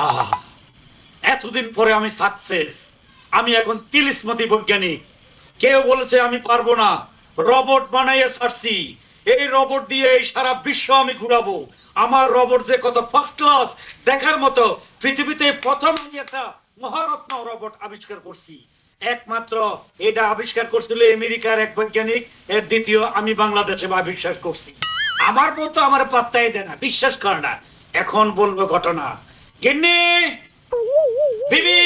আহ, এতদিন পরে আমি সাকসেস আমি এখন তিলিসমতি বৈজ্ঞানিক। কেউ বলেছে আমি পারব না। রবট বানাইয়ে ছাড়ছি। এই রবট দিয়ে এই সারা বিশ্ব আমি ঘুরাবো। আমার রবট যে কত ফার্স্ট ক্লাস দেখার মতো, পৃথিবীতে প্রথম আমি একটা মহারত্ন রবট আবিষ্কার করছি। একমাত্র এটা আবিষ্কার করছিল আমেরিকার এক বৈজ্ঞানিক, এর দ্বিতীয় আমি বাংলাদেশে আবিষ্কার করছি। আমার মতো আমার পাত্তাই দেয় না, বিশ্বাস করে না। এখন বলব ঘটনা। গিন্নি! বিবি!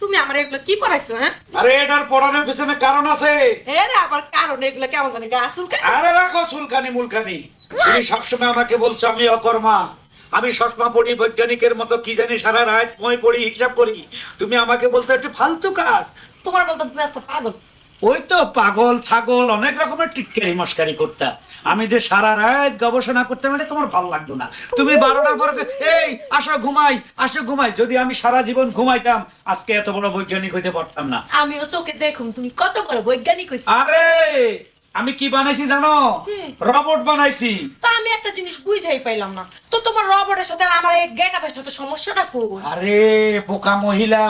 তুমি আমার এগুলো কি পড়াইছো হ্যাঁ? আরে এটার পড়ানোর পিছনে কারণ আছে। হ্যাঁ রে আবার কারণ এগুলো কেমন জানি গা চুলকায় আরে রাখো চুলকানি মুলকানি। তুমি সবসময় আমাকে বলছো আমি অকর্মা। আমি সসমা পড়ি বৈজ্ঞানিকের মতো কি জানি সারা রাত মই পড়ি হিসাব করি। তুমি আমাকে বলতো একটু ফালতু কাজ। তোমার বলতো ব্যস্ত পাগল। ওই তো পাগল ছাগল অনেক রকমের টিটকারি মস্কারি করতাম আমি যে সারা রাত গবেষণা করতে মানে তোমার ভালো লাগতো না। তুমি বারোটার পর এই আসো ঘুমাই আসো ঘুমাই। যদি আমি সারা জীবন ঘুমাইতাম আজকে এত বড় বৈজ্ঞানিক হইতে পারতাম না। আমিও চোখে দেখুন তুমি কত বড় বৈজ্ঞানিক হইছো। আরে! আমি কি বানাইছি জানো? রবট বানাইছি। তা আমি একটা জিনিস বুঝাই পাইলাম না। তো তোমার রবটের সাথে আমার এই গেটাপের সাথে সমস্যাটা খুব আরে বোকা মহিলা।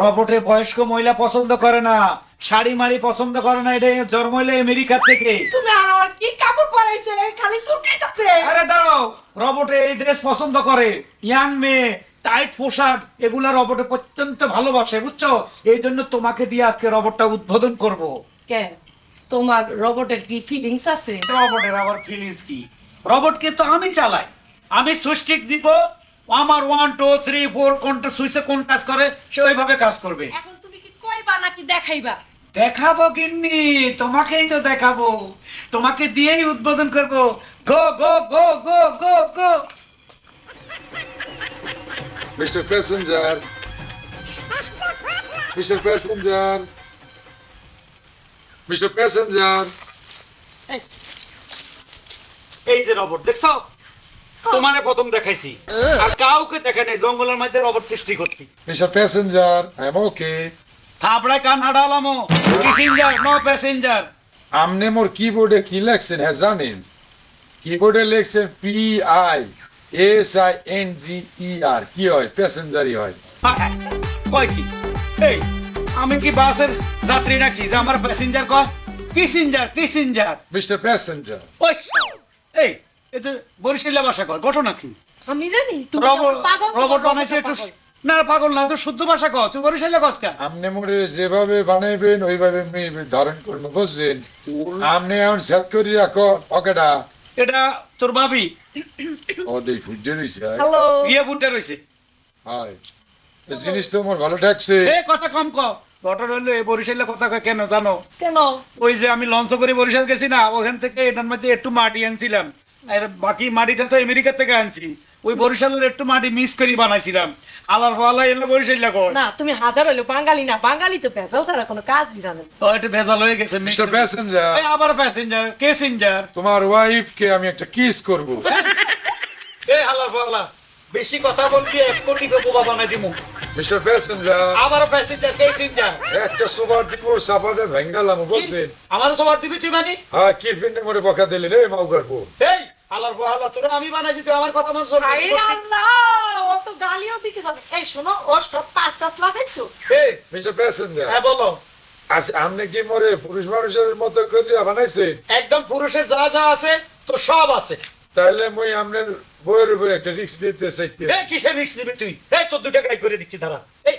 রবটে বয়স্ক মহিলা পছন্দ করে না। শাড়ি মাড়ি পছন্দ করে না এটা জন্ম হইলে আমেরিকা থেকে। তুমি আর কি কাপড় পরাইছে খালি চুলকাইতাছে। আরে দাঁড়াও রবটে এই ড্রেস পছন্দ করে। ইয়াং মেয়ে টাইট পোশাক এগুলা রবটে অত্যন্ত ভালোবাসে বুঝছ? এই জন্য তোমাকে দিয়ে আজকে রবটটা উদ্বোধন করব। কেন তোমার রবটের কি ফিলিংস আছে? রবটের আবার ফিলিংস কি? রবটকে তো আমি চালাই। আমি সুইচটিক দিব আমার ওয়ান টু থ্রি ফোর কোনটা সুইচে কোন কাজ করে সে ওইভাবে কাজ করবে। এখন তুমি কি কইবা নাকি দেখাইবা? দেখাবো গিন্নি তোমাকেই তো দেখাবো। তোমাকে দিয়েই উদ্বোধন করব। Go go go go go go. Mister passenger. Mr. Passenger. Mr. Passenger. এই, এই যে রবট দেখছ তোমারে প্রথম দেখাইছি আর কাউকে দেখে নাই জঙ্গলের মধ্যে রবট সৃষ্টি করছি Mr. Passenger. I'm okay. থাপড়ায় কান হাডালামো প্যাসেঞ্জার নো প্যাসেঞ্জার আমনে মোর কিবোর্ডে কি লেখছেন হ্যাঁ জানেন কিবোর্ডে লেখছেন P I S I N G E R কি হয় প্যাসেঞ্জারই হয় কয় কি এই আমি কি বাসের যাত্রী নাকি? যে আমার প্যাসেঞ্জার কয় প্যাসেঞ্জার প্যাসেঞ্জার মিস্টার প্যাসেঞ্জার ওই এই এতে বরিশাল্লা ভাষা কয় ঘটনা কি? আমি জানি তুমি রবট বানাইছে একটু না পাগল না একটু শুদ্ধ ভাষা কয় তুই বরিশাল্লা কস কেন? আমনে মোরে যেভাবে বানাইবেন ওইভাবে আমি ধারণ করব বুঝছেন? আমনে এখন সেট করি রাখো পকেটা এটা তোর ভাবি? ও দেই ফুটে রইছে হ্যালো ইয়ে বুটে রয়েছে হাই জিনিস তো আমার ভালো ঠেকছে। এ কথা কম ক ঘটনা হলো এই বরিশাল্লা কথা কেন জানো? কেন? ওই যে আমি লঞ্চ করে বরিশাল গেছি না ওখান থেকে এটার মধ্যে একটু মাটি আনছিলাম। আর বাকি মাটিটা তো আমেরিকা থেকে আনছি। ওই বরিশালের একটু মাটি মিক্স করে বানাইছিলাম। আলার ফালা এলো বরিশাল না তুমি হাজার হইল বাঙালি না বাঙালি তো ভেজাল ছাড়া কোনো কাজই জানে ও একটু ভেজাল হয়ে গেছে মিস্টার প্যাসেঞ্জার এই আবার প্যাসেঞ্জার কেসেঞ্জার। তোমার ওয়াইফকে আমি একটা কিস করব। এই আলার ফালা বেশি কথা বলবি এক কোটি বোবা বানাই দিমু। Mister passenger. আবার প্যাসেঞ্জার কেসেঞ্জার একটা সুপার দিব সাপাতে ভেঙ্গালাম বুঝছেন আমার সবার দিবি তুই মানে? হ্যাঁ কি ফিন্ডে মরে বকা দিলি রে মাউ করব এই আলার ফালা তোরা আমি বানাইছি তুই আমার কথা মানছ আরে আল্লাহ ও তো গালিও দিতে যাবে এই শোনো ও সব পাঁচ টাস লাগাইছো এই মিস্টার প্যাসেঞ্জার। হ্যাঁ বলো। আচ্ছা আপনি কি মরে পুরুষ মানুষের মতো করে বানাইছে একদম পুরুষের যা যা আছে তো সব আছে। তাহলে মুই আপনার বইয়ের উপরে একটা রিস্ক দিতে চাইতে এই কিসের রিক্স নিবি তুই? এই তোর দুটা গাই করে দিচ্ছি দাঁড়া। এই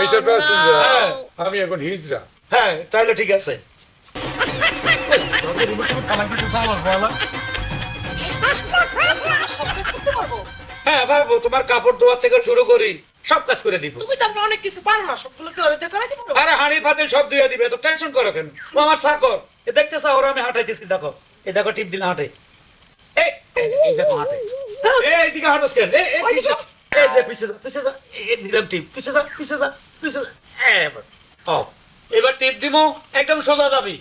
মিস্টার প্যাসেঞ্জার হ্যাঁ। আমি এখন হিজরা হ্যাঁ তাহলে ঠিক আছে। হ্যাঁ পারব তোমার কাপড় ধোয়া থেকে শুরু করি সব কাজ করে দিব। তুমি তো আমরা অনেক কিছু পারো না সবগুলো কি ওরে দিয়ে করে দিব? আরে হাঁড়ি ফাতিল সব দিয়ে দিবে তো টেনশন করো কেন? ও আমার সাকর এ দেখতে চাও ওরা আমি হাঁটাইতেছি দেখো। এই দেখো টিপ দিলে হাঁটে। এই এই, এই দেখো হাঁটে এই এইদিকে হাঁটোস কেন? এই, এই, ওইদিকে। এই যে পিছে যা পিছে যা। এই, এই দিলাম টিপ। পিছে যা পিছে যা পিছে যা। এবার ও এবার টিপ দিমো একদম সোজা যাবি।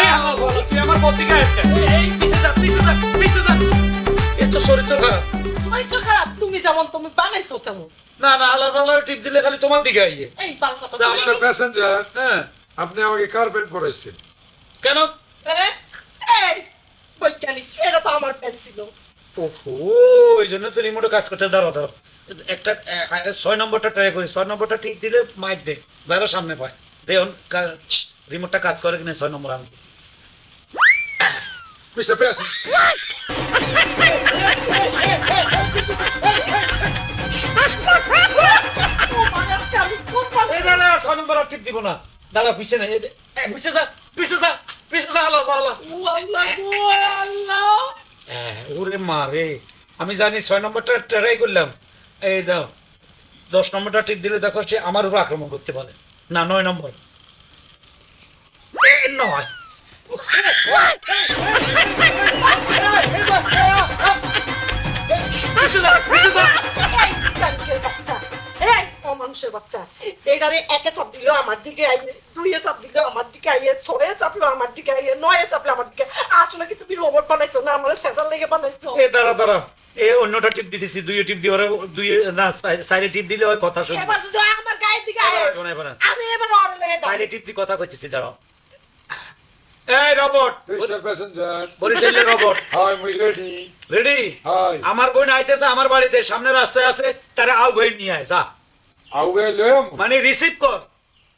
এই আমার বলো, তুই আমার বদিকে আসছ কেন? এই পিছে যা পিছে যা পিছে যা। এ শরীর তো খারাপ। ওই তো খারাপ? তুমি যেমন তুমি বানাইছো তেমন। না না আলার পালার টিপ দিলে খালি তোমার দিকে আইয়ে। এই পাল কথা প্যাসেঞ্জার হ্যাঁ। আপনি আমাকে কার্পেট পরাইছেন। কেন? হ্যাঁ? এই বৈজ্ঞানিক এটা তো আমার পেন ছিল। ওহো ওই জন্য তো রিমোটে কাজ করতে দাঁড়ো দাঁড়ো একটা এ, এ, ছয় নম্বরটা ট্রাই করি। ছয় নম্বরটা ঠিক দিলে মাইক দে যারা সামনে পায়। দেখুন রিমোটটা কাজ করে কিনা ছয় নম্বর আমি এই দাঁড়া ছয় নম্বর আর ঠিক দিব না। দাঁড়া পিছিয়ে নেই পিছিয়ে যা পিছিয়ে যা। আল্লাহ ওরে মা রে। আমি জানি ছয় নম্বরটা ট্রাই করলাম। এই দাও দশ নম্বরটা ঠিক দিলে দেখো সে আমার উপর আক্রমণ করতে পারে। না নয় নম্বর। নয়। বাচ্চা। অমানুষের বাচ্চা। এইটারে একে চাপ দিল আমার দিকে আইয়ে দুইয়ে চাপ দিল আমার দিকে আইয়ে ছয়ে চাপলো আমার দিকে আইয়ে নয়ে চাপলো আমার দিকে। আসলে কি তুমি রোবট বানাইছো না আমার সেজার লেগে বানাইছো? এ দাঁড়া দাঁড়া এ অন্যটা টিপ দিতেছি দুইয়ে টিপ দিয়ে ওরা না সাইডে টিপ দিলে ওই কথা শুনবে। এবার শুধু আমার গায়ের দিকে আইয়ে। আমি এবার লয়ে সাইডে টিপ দিয়ে কথা কইতেছি দাঁড়াও। এই রবট মিস্টার প্যাসেঞ্জার বরিশালের রবট হাই মুই রেডি রেডি হাই আমার বোন আইতেছে আমার বাড়িতে সামনে রাস্তায় আছে তারা আউ বই নিয়ে আয় যা। আউগে লয়ম মানে রিসিভ কর।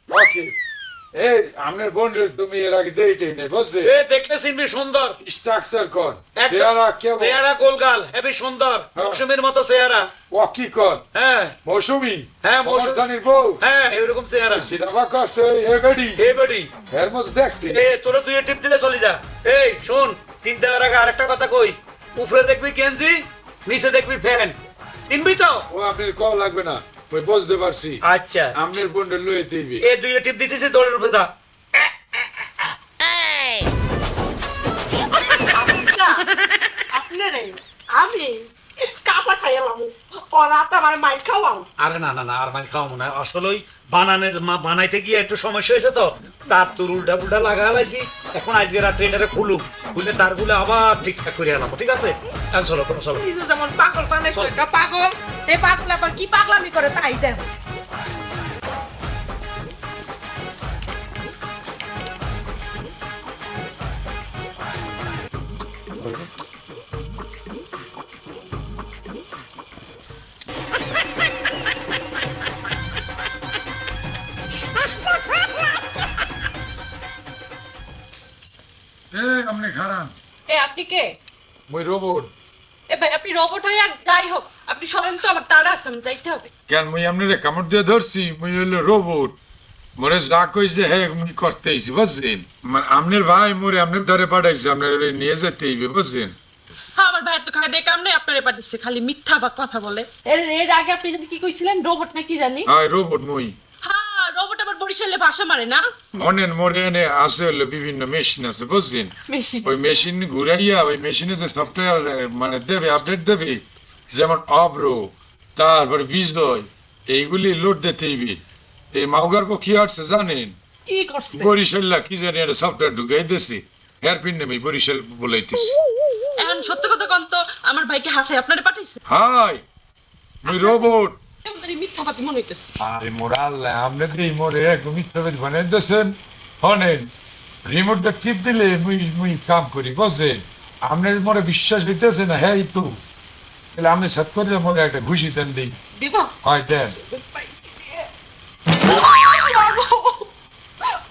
ওকে। বোনের তুমি এর আগে নেই বুঝছে? এ দেখলে চিনবি সুন্দর। স্ট্রাকচার কর। চেহারা কেমন? চেহারা গোলগাল হেবি সুন্দর। হ্যাঁ। মৌসুমীর মতো চেহারা। ও কি কর? হ্যাঁ। মৌসুমি? হ্যাঁ, মৌসুমী। মৌসুমির বউ? হ্যাঁ এরকম চেহারা। সিনেমা করছে এ বেডি এ বেডি এর মধ্যে দেখতে এ তোরা তুই টিপ দিলে চলে যা। এই শোন টিপ দেওয়ার আগে আরেকটা কথা কই। উপরে দেখবি কেনজি নিচে দেখবি ফ্যান চিনবি তো? ও আপনার কল লাগবে না। ওই বুঝতে পারছি। আচ্ছা। আপনার বোনের লয়ে দিবি এ দুই টিপ দিতেছি দৌড়ের উপরে যা। আচ্ছা, আমি কাঁচা খাইলাম ওরা আমার মাই খাওয়াও। আরে না না না আর মানে খাওয়া মনে হয় আসলেই বানানে মা- বানাইতে গিয়ে একটু সমস্যা হয়েছে তো তার তোর উল্টা পুল্টা লাগা লাইছি এখন আজকে রাত্রে এটারে খুলুক। খুলে তারগুলো আবার ঠিকঠাক করে আলাম ঠিক আছে? চলো কোনো চলো। যেমন পাগল পাগল। এই পাগল আবার কি পাগলামি করে? তাই দেখ। আপনি খারাপ এ আপনি কে? মই রোবট। এ ভাই আপনি রোবট হয়ে যাই হোক। আপনি সরেন তো আমার তারা আছে আমি যাইতে হবে। কেন মুই আপনারে কামড় দিয়ে ধরছি মুই হইল রোবট। মোরে যা কইছে হ্যাঁ মুই করতেইছি বুঝছেন? মানে আপনার ভাই মোরে আপনার ধরে পাঠাইছে আপনার নিয়ে যেতে হইবে বুঝছেন? হ্যাঁ আমার ভাই তো খাই দেখে আমনে আপনার এবার দিচ্ছে খালি মিথ্যা বা কথা বলে। এর এর আগে আপনি যদি কি কইছিলেন? রোবট না কি জানি? হয় রোবট মুই। হ্যাঁ রোবট আবার বরিশালে ভাষা মারে না? অনেন মোরে এনে আছে হলো বিভিন্ন মেশিন আছে বুঝছেন? মেশিন। ওই মেশিন ঘুরাইয়া ওই মেশিনে যে সফটওয়্যার মানে দেবে আপডেট দেবে যেমন অব্রো তারপরে বিজয় এইগুলি লোড দিতে হইবে এই মাউগার কি আসছে জানেন? কি বরিশাল্লা কি জানি একটা সফটওয়্যার ঢুকাই দিছে হেয়ারপিন নেবে বরিশাল বলাইতেছি। এখন সত্য কথা কন তো আমার ভাইকে হাসে আপনারে পাঠাইছে? হাই মুই রোবট আমাদের মনে হইতেছে। আরে আপনি মোরে একদম মিথ্যাবাদ বানাই দিয়েছেন। হনেন রিমোটটা টিপ দিলে মুই মুই কাম করি বুঝছেন? আপনার মোরে বিশ্বাস হইতেছে না হ্যাঁ তো। তাহলে সাত করে মোরে একটা ঘুষি দেন দিই। হয় দেন।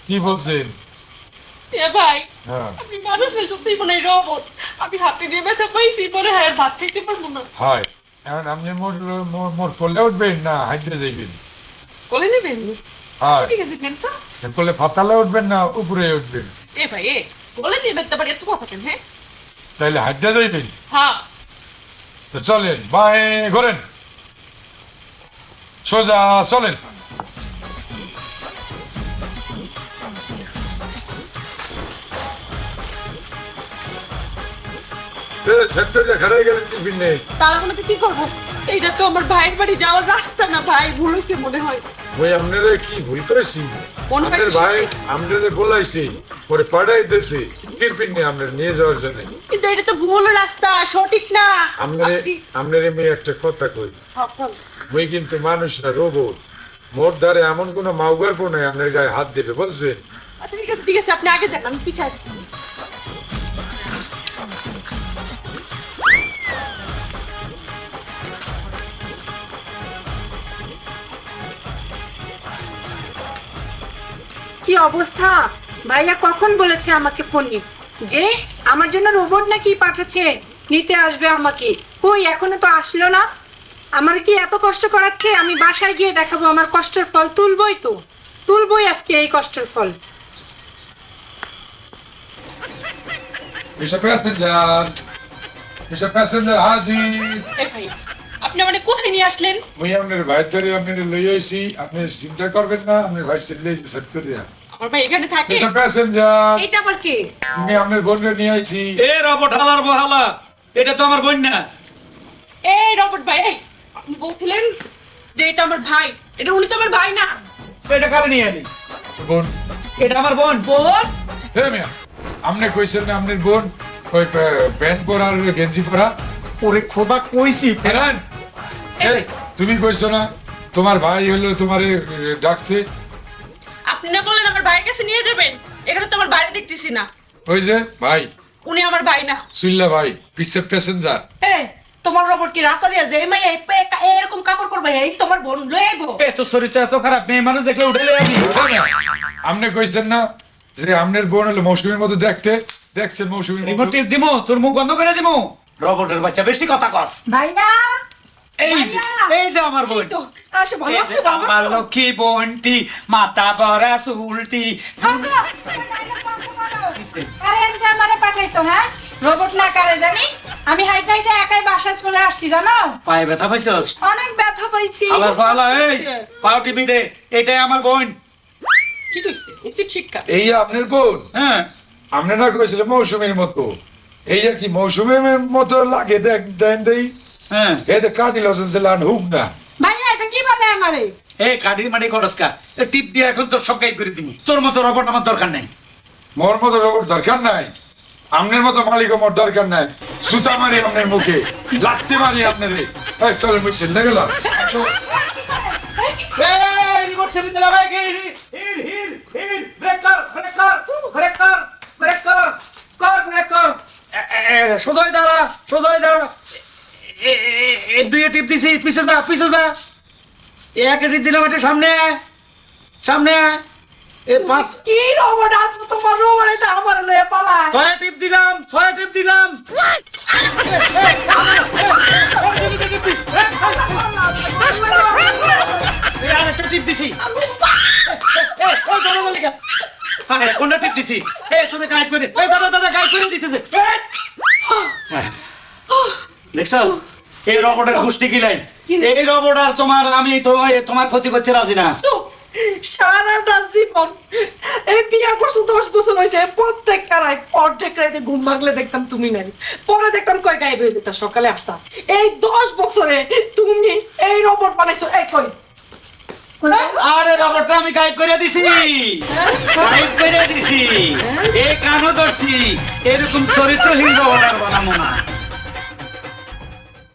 কি বলছেন? ভাই হ্যাঁ। মানুষ না সত্যি মনে রোবট আমি হাতে দিয়ে ব্যথা পাইছি পরে হ্যাঁ ভাত খাইতে পারব না। হয়। এখন আপনি মোর মোর- মোর উঠবেন না হাইতে যাইবেন? কোলে নেবেন? হয়। ঠিক আছে নেন তো? কোলে ফাতালে উঠবেন না উপরে উঠবেন? এ ভাই এ কোলে তো এত কথা কেন হ্যাঁ? তাইলে হাইতে যাইবেন? হ্যাঁ। তো চলেন বাই ঘোরেন। সোজা চলেন। মধ্যে কি করব? এইটা তো আমার ভাইয়ের বাড়ি যাওয়ার রাস্তা না ভাই ভুল হয়েছে মনে হয়। ওই আপনারা কি ভুল করেছি? মনে আপনার ভাই আপনাদের বলাইছে পরে আপনার নিয়ে যাওয়ার জন্য? এটা তো ভুল রাস্তা সঠিক না। একটা কথা কই। হ্যাঁ, কিন্তু মানুষ না রোবট। মোর ধারে এমন মাউগার আপনার গায়ে হাত বলছেন? আচ্ছা ঠিক আছে ঠিক আছে আপনি আগে যান আমি কি অবস্থা? ভাইয়া কখন বলেছে আমাকে ফোন যে আমার জন্য রোবট নাকি পাঠাচ্ছে? নিতে আসবে আমাকে। কই এখনও তো আসলো না? আমার কি এত কষ্ট করাচ্ছে? আমি বাসায় গিয়ে দেখাবো। আমার কষ্টের ফল তুলবই তো। তুলবই আজকে এই কষ্টের ফল। Mr. Passenger, Mr. Passenger হাজির। এই ভাই আপনি আমাকে কোথায় নিয়ে আসলেন? আপনার ভাই ধরে আপনার লই আইছি। আপনি চিন্তা করবেন না আপনার ভাই ছেলে সেট করে দেন আমার ভাই এখানে থাকে। Mr. Passenger, এটা আবার কে? আমি আপনার বোনরে নিয়ে আইছি। এ রবট হালার বহালা এটা তো আমার বোন না। এই রবট ভাই আপনি বলছিলেন যে এটা আমার ভাই। এটা উনি তো আমার ভাই না। এটা কারে নিয়ে আনি? বোন। এটা আমার বোন। বোন? হে মিয়া আপনি কইছেন না আপনার বোন ওই প্যান্ট পরা আর গেঞ্জি পরা? ওরে খোদা কইছি ফেরান এই এই, তুমি কইছো না তোমার ভাই হলো তোমারে ডাকছে। আপনি না কাছে নিয়ে যাবেন? এখানে তো আমার বাইরে দেখতেছি না। ওই যে ভাই। উনি আমার ভাই না। সুইল্লা ভাই পিসে প্যাসেঞ্জার এই তোমার রবট কি রাস্তা দিয়ে যে মাই এরকম কাপড় পরবে এই তোমার বোন লয়ে আইবো এ তো শরীরটা এত খারাপ মেয়ে মানুষ দেখলে উঠে আমি আপনি কইছেন না যে আপনার বোন হলো মৌসুমীর মতো দেখতে? দেখছেন মৌসুমীর মতো? রিমোট দিমু তোর মুখ বন্ধ করে দিমু। রবটের বাচ্চা বেশি কথা কস। ভাইয়া এই যে এই যে আমার বোন। ভালো আমার লক্ষ্মী বোনটি মাথা ভরা আমারে পাঠাইছো হ্যাঁ? রোবট না কারে জানি? আমি একাই বাসায় চলে আসছি জানো? পায়ে ব্যথা পাইছস? অনেক ব্যথা পাইছি। আবার ফালা এই পাও টিপি দে এটাই আমার বোন। কি কইছে? উচিত শিক্ষা। এই আপনার বোন হ্যাঁ? আপনি না কইছিলেন মৌসুমীর মতো। এই আর কি মৌসুমীর মতো লাগে দেখ দেন দেই। হ্যাঁ। এই যে কাটি লসন লান হুক না ভাইয়া এটা কি বলে আমারে এই কাঠি মাটি করসকা টিপ দিয়ে এখন তোর সব গাইব করে দিবি। তোর মতো রবট আমার দরকার নাই। মোর মতো রোবট দরকার নাই আপনার মতো মালিক মোর দরকার নাই সুতা মারি আপনার মুখে লাত্তি মারি আপনার এই চল মুই ছেলে গেলাম এই রিমোট সেদিন দিলাম এই হির হির হির হির ব্রেক কর কর ব্রেক কর ব্রেক কর কর ব্রেক কর এ, এ, এ, সোজাই দাঁড়া সোজাই দাঁড়া এ, এ, এ, এ, দুইয়ে টিপ দিছি পিছে যা পিছে যা এক টিপ দিলাম একটু সামনে সামনে। এ পাঁচ কি রবট আছে তোমার রবট এটা আমার লয়ে পালায় ছয় টিপ দিলাম ছয় টিপ দিলাম আরেকটা টিপ দিছি এ, লিখা। হ্যাঁ, কোনটা টিপ দিছি? এ, তুমি গায়েব করে, দাঁড়া, দাঁড়া, গায়েব করে দিতেছে। এ! দেখছ? এই রবটের গোষ্ঠী কিলাই এই রবট আর তোমার আমি তোমার ক্ষতি করতে রাজি না। সারাটা জীবন এই বিয়া করছ দশ বছর হয়েছে প্রত্যেক অর্ধেক রাতে ঘুম ভাগলে দেখতাম তুমি নাই। পরে দেখতাম কয় যেতাম সকালে আসতাম। এই দশ বছরে তুমি এই রবট বানাইছো এই কই? আরে রবটটা আমি গায়েব করে দিছি। গায়েব করে দিছি। এই কানও ধরছি। এরকম চরিত্রহীন রবট আর বানাবো না।